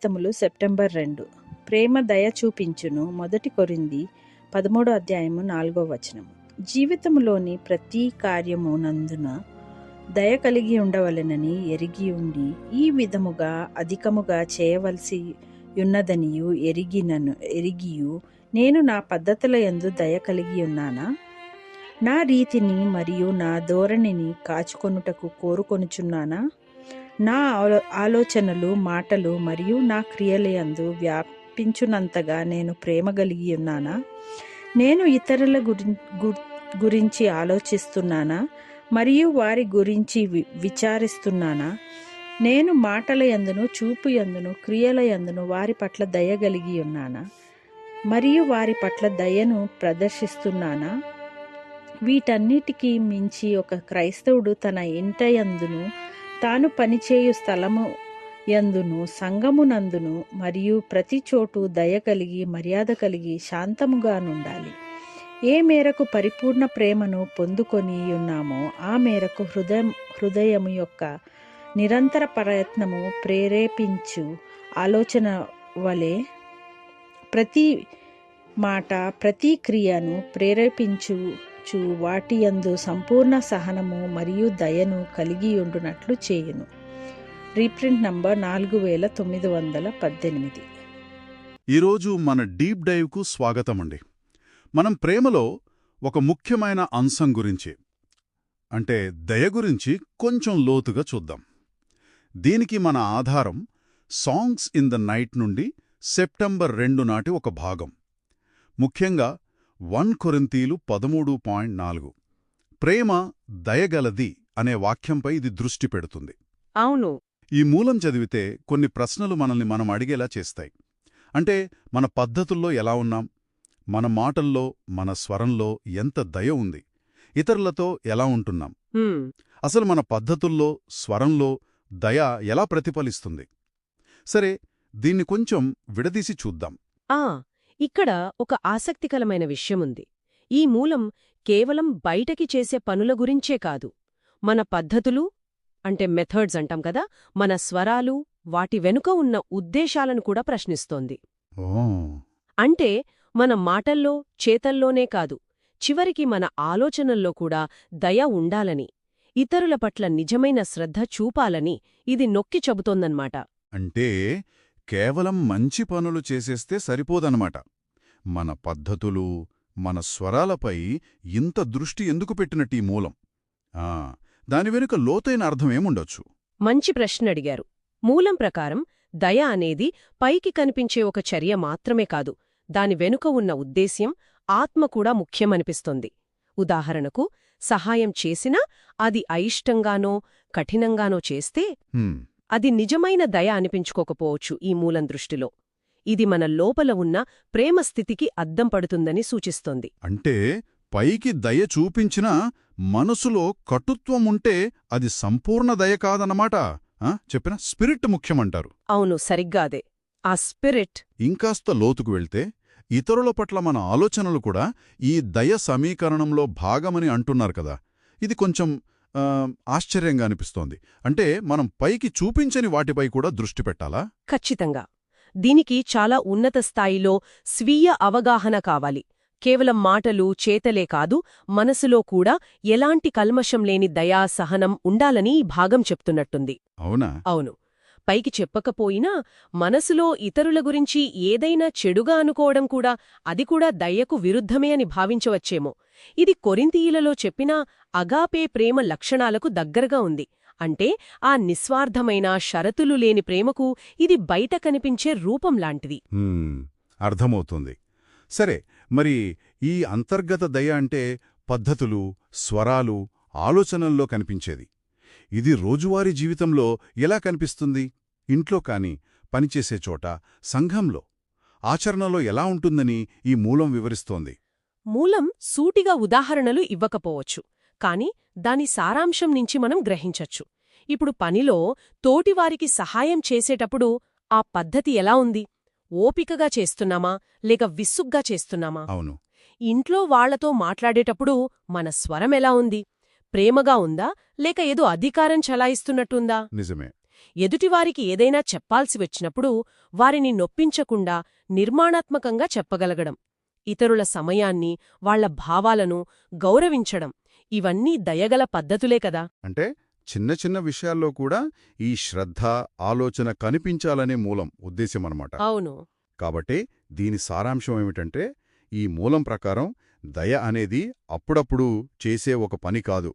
జీవితములు September రెండు. ప్రేమ దయ చూపించును మొదటి కొరింది పదమూడో అధ్యాయము నాలుగో వచనము. జీవితములోని ప్రతి కార్యము నందున దయ కలిగి ఉండవలెనని ఎరిగి ఉండి ఈ విధముగా అధికముగా చేయవలసి ఉన్నదనియు ఎరిగినను ఎరిగియు నేను నా పద్ధతుల ఎందు దయ కలిగి ఉన్నానా? నా రీతిని మరియు నా ధోరణిని కాచుకొనుటకు కోరుకొనుచున్నానా? నా ఆలో- ఆలోచనలు మాటలు మరియు నా క్రియలయందు వ్యాపించునంతగా నేను ప్రేమ కలిగి ఉన్నానా? నేను ఇతరుల గురి గురించి ఆలోచిస్తున్నానా? మరియు వారి గురించి వి- విచారిస్తున్నానా? నేను మాటల యందును చూపు యందును క్రియల యందును వారి పట్ల దయ కలిగి ఉన్నానా? మరియు వారి పట్ల దయను ప్రదర్శిస్తున్నానా? వీటన్నిటికీ మించి ఒక క్రైస్తవుడు తన ఇంట యందును తాను పనిచేయు స్థలము యందును సంగమునందును మరియు ప్రతి చోటు దయ కలిగి మర్యాద కలిగి శాంతముగా నుండాలి. ఏ మేరకు పరిపూర్ణ ప్రేమను పొందుకొని ఉన్నామో ఆ మేరకు హృదయం హృదయము యొక్క నిరంతర ప్రయత్నము ప్రేరేపించు ఆలోచన వలె ప్రతి మాట ప్రతి క్రియను ప్రేరేపించుచు వాటి యందు సంపూర్ణ సహనము మరియు దయను కలిగి ఉండునట్లు చేయును. రీప్రింట్ నంబర్ నాలుగు వేల తొమ్మిది వందల పద్దెనిమిది. ఈరోజు మన డీప్ డైవ్కు స్వాగతమండి. మనం ప్రేమలో ఒక ముఖ్యమైన అంశం గురించి అంటే దయ గురించి కొంచెం లోతుగా చూద్దాం. దీనికి మన ఆధారం సాంగ్స్ ఇన్ ద నైట్ నుండి సెప్టెంబర్ రెండు నాటి ఒక భాగం. ముఖ్యంగా వన్ కొరింతీలు పదమూడు పాయింట్ నాలుగు. ప్రేమ దయగలది అనే వాక్యంపై ఇది దృష్టి పెడుతుంది. అవును. ఈ మూలం చదివితే కొన్ని ప్రశ్నలు మనల్ని మనం అడిగేలా చేస్తాయి. అంటే మన పద్ధతుల్లో ఎలా ఉన్నాం? మన మాటల్లో మన స్వరంలో ఎంత దయ ఉంది? ఇతరులతో ఎలా ఉంటున్నాం? అసలు మన పద్ధతుల్లో స్వరంలో దయ ఎలా ప్రతిఫలిస్తుంది? సరే దీన్ని కొంచెం విడదీసి చూద్దాం. ఇక్కడ ఒక ఆసక్తికరమైన విషయముంది. ఈ మూలం కేవలం బయటకి చేసే పనుల గురించే కాదు. మన పద్ధతులు అంటే మెథడ్స్ అంటాం కదా మన స్వరాలు వాటి వెనుక ఉన్న ఉద్దేశాలను కూడా ప్రశ్నిస్తోంది. అంటే మన మాటల్లో చేతల్లోనే కాదు చివరికి మన ఆలోచనల్లో కూడా దయ ఉండాలని ఇతరుల పట్ల నిజమైన శ్రద్ధ చూపాలని ఇది నొక్కి చెబుతోందన్నమాట అంటే కేవలం మంచి పనులు చేసేస్తే సరిపోదనమాట మన పద్ధతులు మన స్వరాలపై ఇంత దృష్టి ఎందుకు పెట్టినట్టు ఈ మూలం? దాని వెనుక లోతైన అర్థమేముండొచ్చు మంచి ప్రశ్న అడిగారు మూలం ప్రకారం దయ అనేది పైకి కనిపించే ఒక చర్య మాత్రమే కాదు దాని వెనుక ఉన్న ఉద్దేశ్యం ఆత్మ కూడా ముఖ్యమనిపిస్తోంది. ఉదాహరణకు సహాయం చేసినా అది అయిష్టంగానో కఠినంగానో చేస్తే అది నిజమైన దయ అనిపించుకోకపోవచ్చు ఈ మూలం దృష్టిలో. ఇది మన లోపల ఉన్న ప్రేమ స్థితికి అద్దం పడుతుందని సూచిస్తోంది. అంటే పైకి దయ చూపించినా మనసులో కటుత్వం ఉంటే అది సంపూర్ణ దయ కాదన్నమాట. ఆ, చెప్పిన స్పిరిట్ ముఖ్యమంటారు. అవును సరిగ్గా అదే. ఆ స్పిరిట్ ఇంకాస్త లోతుకు వెళ్తే ఇతరుల పట్ల మన ఆలోచనలు కూడా ఈ దయ సమీకరణంలో భాగమని అంటున్నారు కదా. ఇది కొంచెం ఆశ్చర్యంగా అనిపిస్తోంది. అంటే మనం పైకి చూపించని వాటిపై కూడా దృష్టి పెట్టాలా? ఖచ్చితంగా. దీనికి చాలా ఉన్నత స్థాయిలో స్వీయ అవగాహన కావాలి. కేవలం మాటలు చేతలే కాదు మనసులో కూడా ఎలాంటి కల్మషం లేని దయా సహనం ఉండాలని ఈ భాగం చెప్తున్నట్టుంది. అవునా? అవును. పైకి చెప్పకపోయినా మనసులో ఇతరుల గురించి ఏదైనా చెడుగా అనుకోవడం కూడా అది కూడా దయ్యకు విరుద్ధమే అని భావించవచ్చేమో. ఇది కొరింతీయులలో చెప్పిన అగాపే ప్రేమ లక్షణాలకు దగ్గరగా ఉంది. అంటే ఆ నిస్వార్థమైన షరతులు లేని ప్రేమకు ఇది బయట కనిపించే రూపం లాంటిది. అర్థమవుతుంది. సరే మరి ఈ అంతర్గత దయ అంటే పద్ధతులు స్వరాలు ఆలోచనల్లో కనిపించేది. ఇది రోజువారీ జీవితంలో ఎలా కనిపిస్తుంది? ఇంట్లో కాని పనిచేసే చోట సంఘంలో ఆచరణలో ఎలా ఉంటుందని ఈ మూలం వివరిస్తోంది. మూలం సూటిగా ఉదాహరణలు ఇవ్వకపోవచ్చు కాని దాని సారాంశం నుంచి మనం గ్రహించొచ్చు. ఇప్పుడు పనిలో తోటివారికి సహాయం చేసేటప్పుడు ఆ పద్ధతి ఎలా ఉంది? ఓపికగా చేస్తున్నామా? లేక విసుగ్గా చేస్తున్నామా? అవును. ఇంట్లో వాళ్ళతో మాట్లాడేటప్పుడు మన స్వరం ఎలా ఉంది? ప్రేమగా ఉందా? లేక ఏదో అధికారం చలాయిస్తున్నట్టుందా? నిజమే. ఎదుటివారికి ఏదైనా చెప్పాల్సి వచ్చినప్పుడు వారిని నొప్పించకుండా నిర్మాణాత్మకంగా చెప్పగలగడం ఇతరుల సమయాన్ని వాళ్ళ భావాలను గౌరవించడం ఇవన్నీ దయగల పద్ధతులే కదా. అంటే చిన్న చిన్న విషయాల్లో కూడా ఈ శ్రద్ధ ఆలోచన కనిపించాలనే మూలం ఉద్దేశ్యమన్నమాట అవును. కాబట్టి దీని సారాంశం ఏమిటంటే ఈ మూలం ప్రకారం దయ అనేది అప్పుడప్పుడు చేసే ఒక పని కాదు.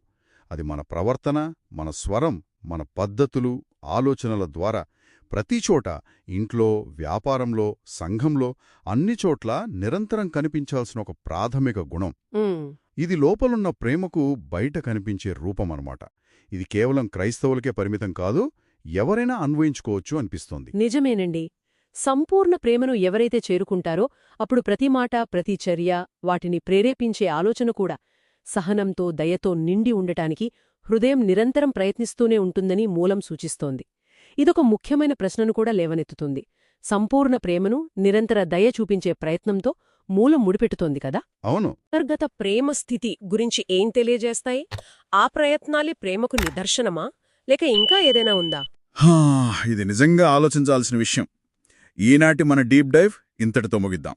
అది మన ప్రవర్తన మన స్వరం మన పద్ధతులు ఆలోచనల ద్వారా ప్రతి చోట ఇంట్లో వ్యాపారంలో సంఘంలో అన్ని చోట్ల నిరంతరం కనిపించాల్సిన ఒక ప్రాథమిక గుణం. ఇది లోపలున్న ప్రేమకు బయట కనిపించే రూపమన్నమాట ఇది కేవలం క్రైస్తవులకే పరిమితం కాదు ఎవరైనా అన్వయించుకోవచ్చు అనిపిస్తోంది. నిజమేనండి. సంపూర్ణ ప్రేమను ఎవరైతే చేరుకుంటారో అప్పుడు ప్రతి మాట ప్రతి చర్య వాటిని ప్రేరేపించే ఆలోచన కూడా సహనంతో దయతో నిండి ఉండటానికి హృదయం నిరంతరం ప్రయత్నిస్తూనే ఉంటుందని మూలం సూచిస్తోంది. ఇదొక ముఖ్యమైన ప్రశ్నను కూడా లేవనెత్తుతుంది. సంపూర్ణ ప్రేమను నిరంతర దయ చూపించే ప్రయత్నంతో మూలం ముడిపెట్టుతోంది కదా? అవును. అంతర్గత ప్రేమ స్థితి గురించి ఏం తెలియజేస్తాయి? ఆ ప్రయత్నాలే ప్రేమకు నిదర్శనమా? లేక ఇంకా ఏదైనా ఉందా? ఇది నిజంగా ఆలోచించాల్సిన విషయం. ఈనాటి మన డీప్ డైవ్ ఇంతటితో ముగిద్దాం.